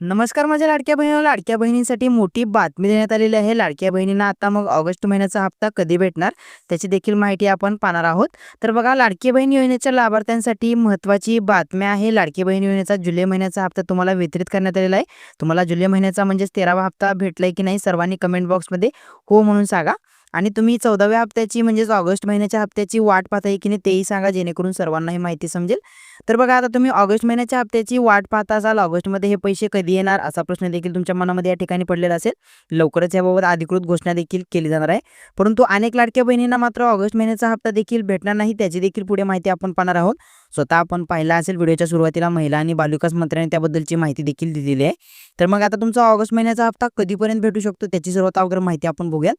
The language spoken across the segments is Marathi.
नमस्कार माझ्या लाडक्या बहिणीला लाडक्या बहिणींसाठी मोठी बातमी देण्यात आलेली आहे. लाडक्या बहिणींना आता मग ऑगस्ट महिन्याचा हप्ता कधी भेटणार त्याची देखील माहिती आपण पाहणार आहोत. तर बघा लाडकी बहीण योजनेच्या लाभार्थ्यांसाठी महत्त्वाची बातमी आहे. लाडकी बहीण योजनेचा जुलै महिन्याचा हप्ता तुम्हाला वितरित करण्यात आलेला आहे. तुम्हाला जुलै महिन्याचा म्हणजेच तेरावा हप्ता भेटलाय की नाही सर्वांनी कमेंट बॉक्समध्ये हो म्हणून सांगा. आणि तुम्ही चौदाव्या हप्त्याची म्हणजेच ऑगस्ट महिन्याच्या हप्त्याची वाट पाहताय की नाही तेही सांगा जेणेकरून सर्वांना ही माहिती समजेल. तर बघा आता तुम्ही ऑगस्ट महिन्याच्या हप्त्याची वाट पाहता असाल ऑगस्टमध्ये हे पैसे कधी येणार असा प्रश्न देखील तुमच्या मनामध्ये या ठिकाणी पडलेला असेल. लवकरच याबाबत अधिकृत घोषणा देखील केली जाणार आहे. परंतु अनेक लाडक्या बहिणींना मात्र ऑगस्ट महिन्याचा हप्ता देखील भेटणार नाही त्याची देखील पुढे माहिती आपण पाहणार आहोत. स्वतः आपण पाहिला असेल व्हिडिओच्या सुरुवातीला महिला आणि बालविकास मंत्र्यांनी त्याबद्दलची माहिती देखील दिलेली आहे. तर मग आता तुमचा ऑगस्ट महिन्याचा हप्ता कधीपर्यंत भेटू शकतो त्याची सर्वात अवघड माहिती आपण बघूयात.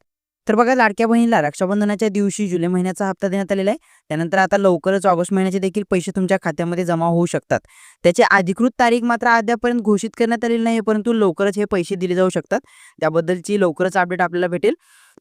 तर बघा लाडक्या बहिणीला रक्षाबंधनाच्या दिवशी जुलै महिन्याचा हप्ता देण्यात आलेला आहे. त्यानंतर आता लवकरच ऑगस्ट महिन्याचे देखील पैसे तुमच्या खात्यामध्ये जमा होऊ शकतात. त्याची अधिकृत तारीख मात्र अद्यापर्यंत घोषित करण्यात आलेली नाही परंतु लवकरच हे पैसे दिले जाऊ शकतात. त्याबद्दलची लवकरच अपडेट आपल्याला भेटेल.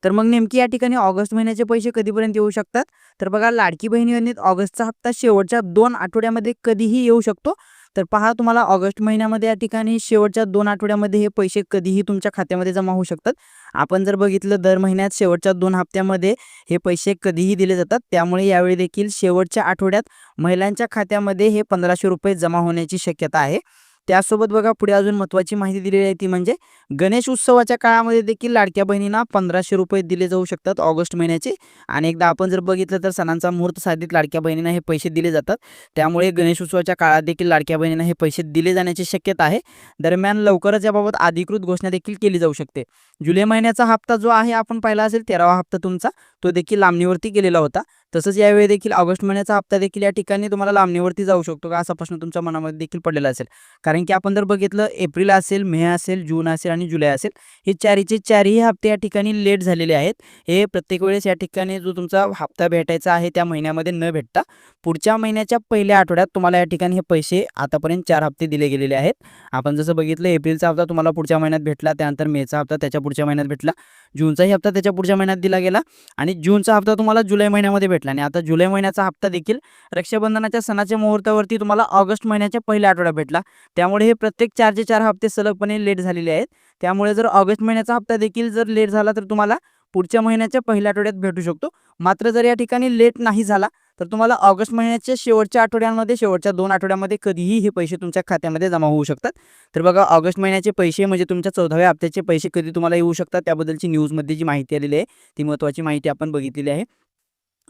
तर मग नेमकी या ठिकाणी ऑगस्ट महिन्याचे पैसे कधीपर्यंत येऊ शकतात? तर बघा लाडकी बहिणी योजनेत ऑगस्टचा हप्ता शेवटच्या दोन आठवड्यामध्ये कधीही येऊ शकतो. तर पहा तुम्हाला ऑगस्ट महिन्यामध्ये या ठिकाणी शेवटच्या दोन आठवड्यामध्ये हे पैसे कधीही तुमच्या खात्यामध्ये जमा होऊ शकतात. आपण जर बघितलं दर महिन्यात शेवटच्या दोन हप्त्यामध्ये हे पैसे कधीही दिले जातात. त्यामुळे यावेळी देखील शेवटच्या आठवड्यात महिलांच्या खात्यामध्ये हे पंधराशे रुपये जमा होण्याची शक्यता आहे. त्यासोबत बघा पुढे अजून महत्त्वाची माहिती दिलेली आहे ती म्हणजे गणेश उत्सवाच्या काळामध्ये देखील लाडक्या बहिणींना पंधराशे रुपये दिले जाऊ शकतात ऑगस्ट महिन्याचे. आणि एकदा आपण जर बघितलं तर सणांचा मुहूर्त साधित लाडक्या बहिणींना हे पैसे दिले जातात. त्यामुळे गणेश उत्सवाच्या काळात देखील लाडक्या बहिणींना हे पैसे दिले जाण्याची शक्यता आहे. दरम्यान लवकरच याबाबत अधिकृत घोषणा देखील केली जाऊ शकते. जुलै महिन्याचा हप्ता जो आहे आपण पाहिला असेल तेरावा हप्ता तुमचा तो देखील लांबणीवरती गेलेला होता. तसंच यावेळी देखील ऑगस्ट महिन्याचा हप्ता देखील या ठिकाणी तुम्हाला लांबणीवरती जाऊ शकतो का असा प्रश्न तुमच्या मनामध्ये देखील पडलेला असेल. कारण कारण की आपण जर बघितलं एप्रिल असेल मे असेल जून असेल आणि जुलै असेल हे चारीचे चारही हप्ते या ठिकाणी लेट झालेले आहेत. हे प्रत्येक वेळेस या ठिकाणी जो तुमचा हप्ता भेटायचा आहे त्या महिन्यामध्ये न भेटता पुढच्या महिन्याच्या पहिल्या आठवड्यात तुम्हाला या ठिकाणी हे पैसे आतापर्यंत चार हप्ते दिले गेलेले आहेत. आपण जसं बघितलं एप्रिलचा हप्ता तुम्हाला पुढच्या महिन्यात भेटला त्यानंतर मेचा हप्ता त्याच्या पुढच्या महिन्यात भेटला जूनचाही हप्ता त्याच्या पुढच्या महिन्यात दिला गेला आणि जूनचा हप्ता तुम्हाला जुलै महिन्यामध्ये भेटला आणि आता जुलै महिन्याचा हप्ता देखील रक्षाबंधनाच्या सणाच्या मुहूर्तावरती तुम्हाला ऑगस्ट महिन्याच्या पहिल्या आठवड्यात भेटला. त्या त्यामुळे हे प्रत्येक चारचे चार हप्ते सलगपणे लेट झालेले आहेत. त्यामुळे जर ऑगस्ट महिन्याचा हप्ता देखील जर लेट झाला तर तुम्हाला पुढच्या महिन्याच्या पहिल्या आठवड्यात भेटू शकतो. मात्र जर या ठिकाणी लेट नाही झाला तर तुम्हाला ऑगस्ट महिन्याच्या शेवटच्या आठवड्यांमध्ये शेवटच्या दोन आठवड्यामध्ये कधीही हे पैसे तुमच्या खात्यामध्ये जमा होऊ शकतात. तर बघा ऑगस्ट महिन्याचे पैसे म्हणजे तुमच्या चौदाव्या हप्त्याचे पैसे कधी तुम्हाला येऊ शकतात त्याबद्दलची न्यूजमध्ये जी माहिती आलेली आहे ती महत्त्वाची माहिती आपण बघितलेली आहे.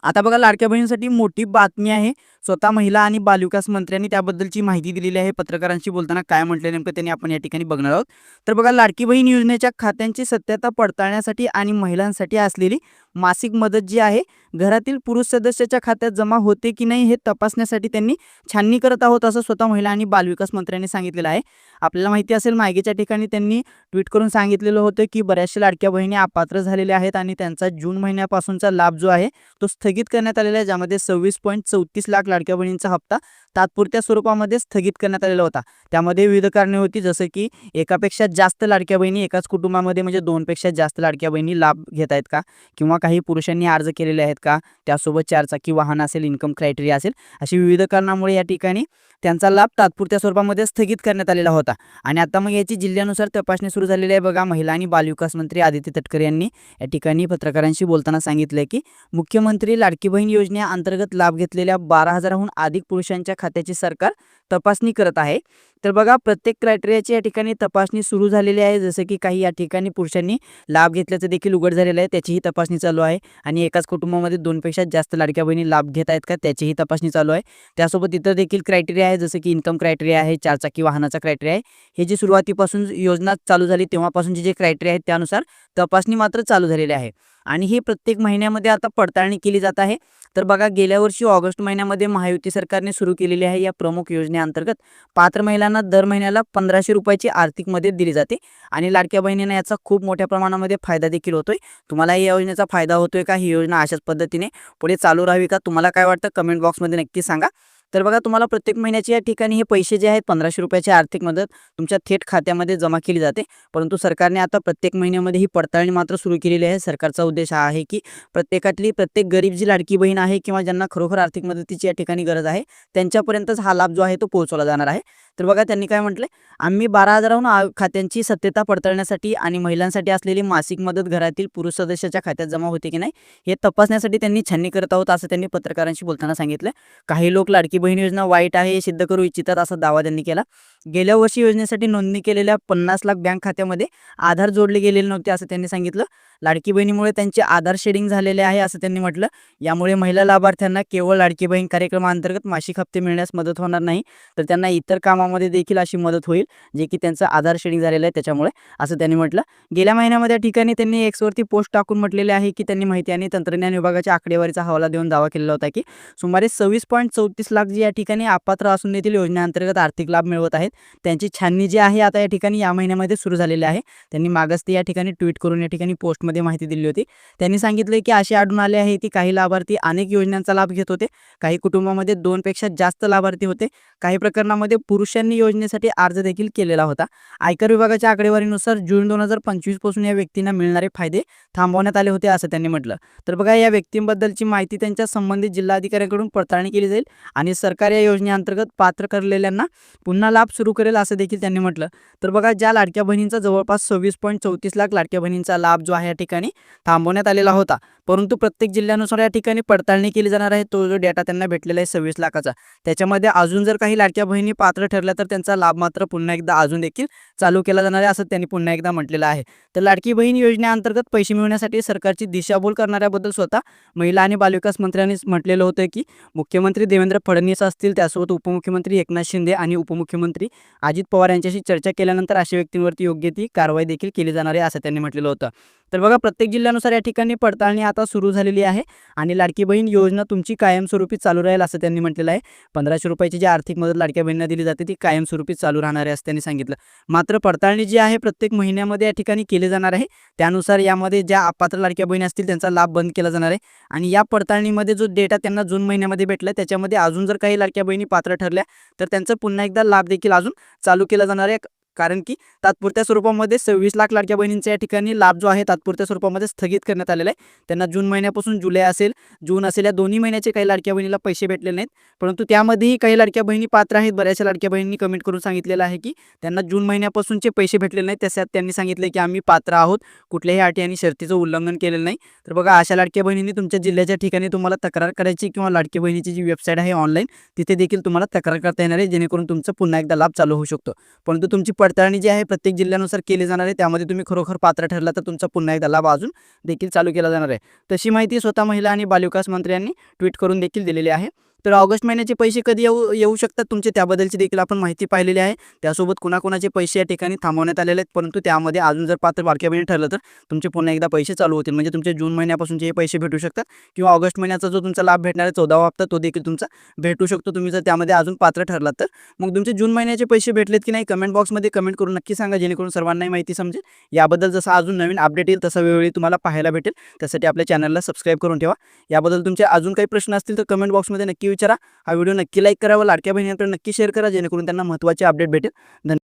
आता बघा लाडक्या बहिणीसाठी मोठी बातमी आहे. स्वतः महिला आणि बालविकास मंत्र्यांनी त्याबद्दलची माहिती दिलेली आहे. पत्रकारांशी बोलताना काय म्हटलं नेमकं त्यांनी आपण या ठिकाणी बघणार आहोत. तर बघा लाडकी बहीण योजनेच्या खात्यांची सत्यता पडताळण्यासाठी आणि महिलांसाठी असलेली मासिक मदत जी आहे घरातील पुरुष सदस्याच्या खात्यात जमा होते की नाही हे तपासण्यासाठी त्यांनी छाननी करत आहोत असं स्वतः महिला आणि बालविकास मंत्र्यांनी सांगितलेलं आहे. आपल्याला माहिती असेल मागेच्या ठिकाणी त्यांनी ट्विट करून सांगितलेलं होतं की बऱ्याचशा लाडक्या बहिणी अपात्र झालेल्या आहेत आणि त्यांचा जून महिन्यापासूनचा लाभ जो आहे तो स्थगित करण्यात आलेला आहे ज्यामध्ये सव्वीस पॉईंट चौतीस लाख लाडक्या बहिणींचा हप्ता तात्पुरत्या स्वरूपामध्ये स्थगित करण्यात आलेला होता. त्यामध्ये विविध कारणे होती जसं की एकापेक्षा जास्त लाडक्या बहिणी एकाच कुटुंबामध्ये म्हणजे दोनपेक्षा जास्त लाडक्या बहिणी लाभ घेत आहेत का? किंवा काही पुरुषांनी अर्ज केलेले आहेत का? त्यासोबत चारचाकी वाहन असेल इन्कम क्रायटेरिया असेल अशी विविध कारणामुळे या ठिकाणी त्यांचा लाभ तात्पुरत्या स्वरूपामध्ये स्थगित करण्यात आलेला होता. आणि आता मग याची जिल्ह्यानुसार तपासणी सुरू झालेली आहे बघा. महिला आणि बालविकास मंत्री आदित्य तटकरे यांनी या ठिकाणी पत्रकारांशी बोलताना सांगितलं की मुख्यमंत्री लाडकी बहीण योजनेअंतर्गत लाभ घेतलेल्या बारा हजाराहून अधिक पुरुषांच्या खात्याची सरकार तपासणी करत आहे. तर बघा प्रत्येक क्रायटेरियाची या ठिकाणी तपासणी सुरू झालेली आहे. जसं की काही या ठिकाणी पुरुषांनी लाभ घेतल्याचं देखील उघड झालेलं आहे. त्याचीही तपासणी चालू आहे. आणि एकाच कुटुंबामध्ये दोनपेक्षा जास्त लाडक्या बहिणी लाभ घेत आहेत का त्याचीही तपासणी चालू आहे. त्यासोबत इतर देखील क्रायटेरिया आहे जसं की इन्कम क्रायटेरिया आहे चारचाकी वाहनाचा क्रायटेरिया आहे. हे जी सुरुवातीपासून योजना चालू झाली तेव्हापासूनचे जे क्रायटेरिया आहेत त्यानुसार तपासणी मात्र चालू झालेली आहे. आणि हे प्रत्येक महिन्यामध्ये आता पडताळणी केली जात आहे. तर बघा गेल्या वर्षी ऑगस्ट महिन्यामध्ये महायुती सरकारने सुरू केलेली आहे या प्रमुख योजनेअंतर्गत. पात्र महिलांना दर महिन्याला पंधराशे रुपयाची आर्थिक मदत दिली जाते आणि लाडक्या बहिणींना याचा खूप मोठ्या प्रमाणामध्ये फायदा देखील होतोय. तुम्हाला या योजनेचा फायदा होतोय का? ही योजना अशाच पद्धतीने पुढे चालू राहावी का? तुम्हाला काय वाटतं? कमेंट बॉक्समध्ये नक्की सांगा. तर बघा तुम्हाला प्रत्येक महिन्याचे या ठिकाणी हे पैसे जे आहेत पंधराशे रुपयाची आर्थिक मदत तुमच्या थेट खात्यामध्ये जमा केली जाते. परंतु सरकारने आता प्रत्येक महिन्यामध्ये ही पडताळणी मात्र सुरू केलेली आहे. सरकारचा उद्देश हा आहे की प्रत्येकातली प्रत्येक गरीब जी लाडकी बहीण आहे किंवा ज्यांना खरोखर आर्थिक मदतीची या ठिकाणी गरज आहे त्यांच्यापर्यंतच हा लाभ जो आहे तो पोहोचवला जाणार आहे. तर बघा त्यांनी काय म्हटलं? आम्ही बारा हजाराहून आ- खात्यांची सत्यता पडताळण्यासाठी आणि महिलांसाठी असलेली मासिक मदत घरातील पुरुष सदस्याच्या खात्यात जमा होते की नाही हे तपासण्यासाठी त्यांनी छाननी करत आहोत असं त्यांनी पत्रकारांशी बोलताना सांगितलं. काही लोक लाडकी बहीण योजना वाईट आहे हे सिद्ध करू इच्छितात असा दावा त्यांनी केला. गेल्या वर्षी योजनेसाठी नोंदणी केलेल्या पन्नास लाख बँक खात्यामध्ये आधार जोडले गेलेले नव्हते असं त्यांनी सांगितलं. लाडकी बहिणीमुळे त्यांचे आधार शेडिंग झालेले आहे असं त्यांनी म्हटलं. यामुळे महिला लाभार्थ्यांना केवळ लाडकी बहीण कार्यक्रमाअंतर्गत मासिक हप्ते मिळण्यास मदत होणार नाही तर त्यांना इतर कामामध्ये देखील अशी मदत होईल जे की त्यांचं आधार शेडिंग झालेलं आहे त्याच्यामुळे असं त्यांनी म्हटलं. गेल्या महिन्यामध्ये या ठिकाणी त्यांनी एक्सवरती पोस्ट टाकून म्हटलेले आहे की त्यांनी माहिती आणि तंत्रज्ञान विभागाच्या आकडेवारीचा हवाला देऊन दावा केलेला होता की सुमारे सव्वीस पॉईंट चौतीस लाख जे या ठिकाणी अपात्र असून देखील योजनेअंतर्गत आर्थिक लाभ मिळवत आहेत. त्यांची छाननी जी आहे आता या ठिकाणी या महिन्यामध्ये सुरू झालेली आहे. त्यांनी मागास ते या ठिकाणी ट्विट करून या ठिकाणी पोस्टमध्ये माहिती दिली होती. त्यांनी सांगितले की असे आढळून आले आहे की काही लाभार्थी अनेक योजनांचा लाभ घेत होते. काही कुटुंबामध्ये दोनपेक्षा जास्त लाभार्थी होते. काही प्रकरणामध्ये पुरुषांनी योजनेसाठी अर्ज देखील केलेला होता. आयकर विभागाच्या आकडेवारीनुसार जून दोन हजार पंचवीसपासून या व्यक्तींना मिळणारे फायदे थांबवण्यात आले होते असं त्यांनी म्हटलं. तर बघा या व्यक्तींबद्दलची माहिती त्यांच्या संबंधित जिल्हाधिकाऱ्यांकडून पडताळणी केली जाईल आणि सरकार या योजनेअंतर्गत पात्र ठरलेल्यांना पुन्हा लाभ सुरू करेल असं देखील त्यांनी म्हटलं. तर बघा ज्या लाडक्या बहिणींचा जवळपास सव्वीस पॉईंट चौतीस लाख लाडक्या बहिणींचा लाभ जो आहे या ठिकाणी थांबवण्यात आलेला होता. परंतु प्रत्येक जिल्ह्यानुसार या ठिकाणी पडताळणी केली जाणार आहे. तो जो डेटा त्यांना भेटलेला आहे सव्वीस लाखाचा. त्याच्यामध्ये अजून जर काही लाडक्या बहिणी पात्र ठरल्या तर त्यांचा लाभ मात्र पुन्हा एकदा अजून देखील चालू केला जाणार आहे असं त्यांनी पुन्हा एकदा म्हटलेलं आहे. तर लाडकी बहीण योजनेअंतर्गत पैसे मिळवण्यासाठी सरकारची दिशाभूल करणाऱ्याबद्दल स्वतः महिला आणि बालविकास मंत्र्यांनी म्हटलेलं होतं की मुख्यमंत्री देवेंद्र फडणवीस असतील त्यासोबत उपमुख्यमंत्री एकनाथ शिंदे आणि उपमुख्यमंत्री अजित पवार यांच्याशी चर्चा केल्यानंतर अशा व्यक्तींवरती योग्य ती कारवाई देखील केली जाणार आहे असं त्यांनी म्हटलेलं होतं. तर बघा प्रत्येक जिल्ह्यानुसार या ठिकाणी पडताळणी आता सुरू झालेली आहे आणि लाडकी बहीण योजना तुमची कायमस्वरूपी चालू राहील असं त्यांनी म्हटलेलं आहे. पंधराशे रुपयाची जी आर्थिक मदत लाडक्या बहिणींना दिली जाते ती कायमस्वरूपी चालू राहणार आहे असं त्यांनी सांगितलं. मात्र पडताळणी जी आहे प्रत्येक महिन्यामध्ये या ठिकाणी केली जाणार आहे. त्यानुसार यामध्ये ज्या अपात्र लाडक्या बहिणी असतील त्यांचा लाभ बंद केला जाणार आहे. आणि या पडताळणीमध्ये जो डेटा त्यांना जून महिन्यामध्ये भेटला त्याच्यामध्ये अजून जर काही लाडक्या बहिणी पात्र ठरल्या तर त्यांचं पुन्हा एकदा लाभ देखील अजून चालू केला जाणार आहे. कारण की तात्पुरत्या स्वरूपामध्ये सव्वीस लाख लाडक्या बहिणींचा या ठिकाणी लाभ जो आहे तात्पुरत्या स्वरूपामध्ये स्थगित करण्यात आलेला आहे. त्यांना जून महिन्यापासून जुलै असेल जून असेल या दोन्ही महिन्याचे काही लाडक्या बहिणीला पैसे भेटलेले नाहीत. परंतु त्यामध्येही काही लाडक्या बहिणी पात्र आहेत. बऱ्याचशा लाडक्या बहिणींनी कमेंट करून सांगितलेलं आहे की त्यांना जून महिन्यापासूनचे पैसे भेटलेले नाहीत. त्याच्यात त्यांनी सांगितले की आम्ही पात्र आहोत. कुठल्याही अटी आणि शर्तीचं उल्लंघन केलेलं नाही. तर बघा अशा लाडक्या बहिणींनी तुमच्या जिल्ह्याच्या ठिकाणी तुम्हाला तक्रार करायची किंवा लाडकी बहिणीची जी वेबसाईट आहे ऑनलाईन तिथे देखील तुम्हाला तक्रार करता येणार आहे. जेणेकरून तुमचं पुन्हा एकदा लाभ चालू होऊ शकतो. परंतु तुमची पडताळणी जी आहे प्रत्येक जिल्ह्यानुसार केली जाणार आहे. त्यामध्ये तुम्ही खरोखर पात्र ठरला तर तुमचा पुन्हा एकदा लाभ अजून देखील चालू केला जाणार आहे. तशी माहिती स्वतः महिला आणि बालविकास मंत्र्यांनी ट्विट करून देखील दिलेली आहे. तर ऑगस्ट महिन्याचे पैसे कधी येऊ येऊ शकतात? तुमचे त्याबद्दलची देखील आपण माहिती पाहिलेली आहे. त्यासोबत कुणाकुणाचे पैसे या ठिकाणी थांबवण्यात आलेले आहेत परंतु त्यामध्ये अजून जर पात्र बारक्या ठरलं तर तुमचे पुन्हा एकदा पैसे चालू होतील. म्हणजे तुमचे जून महिन्यापासूनचे हे पैसे भेटू शकतात किंवा ऑगस्ट महिन्याचा जो तुमचा लाभ भेटणार आहे चौदावा हप्ता तो देखील तुमचा भेटू शकतो. तुम्ही जर त्यामध्ये अजून पात्र ठरलात तर. मग तुमचे जून महिन्याचे पैसे भेटलेत की नाही कमेंट बॉक्समध्ये कमेंट करून नक्की सांगा जेणेकरून सर्वांनाही माहिती समजेल. याबद्दल जसं अजून नवीन अपडेट येईल तसं वेळोवेळी तुम्हाला पाहायला भेटेल. त्यासाठी आपल्या चॅनलला सबस्क्राईब करून ठेवा. याबद्दल तुमचे अजून काही प्रश्न असतील तर कमेंट बॉक्समध्ये नक्की विचारा. हा व्हिडिओ नक्की लाईक करा व लाडक्या बहिणींकडे नक्की शेअर करा जेणेकरून त्यांना महत्त्वाचे अपडेट भेटेल. धन्यवाद.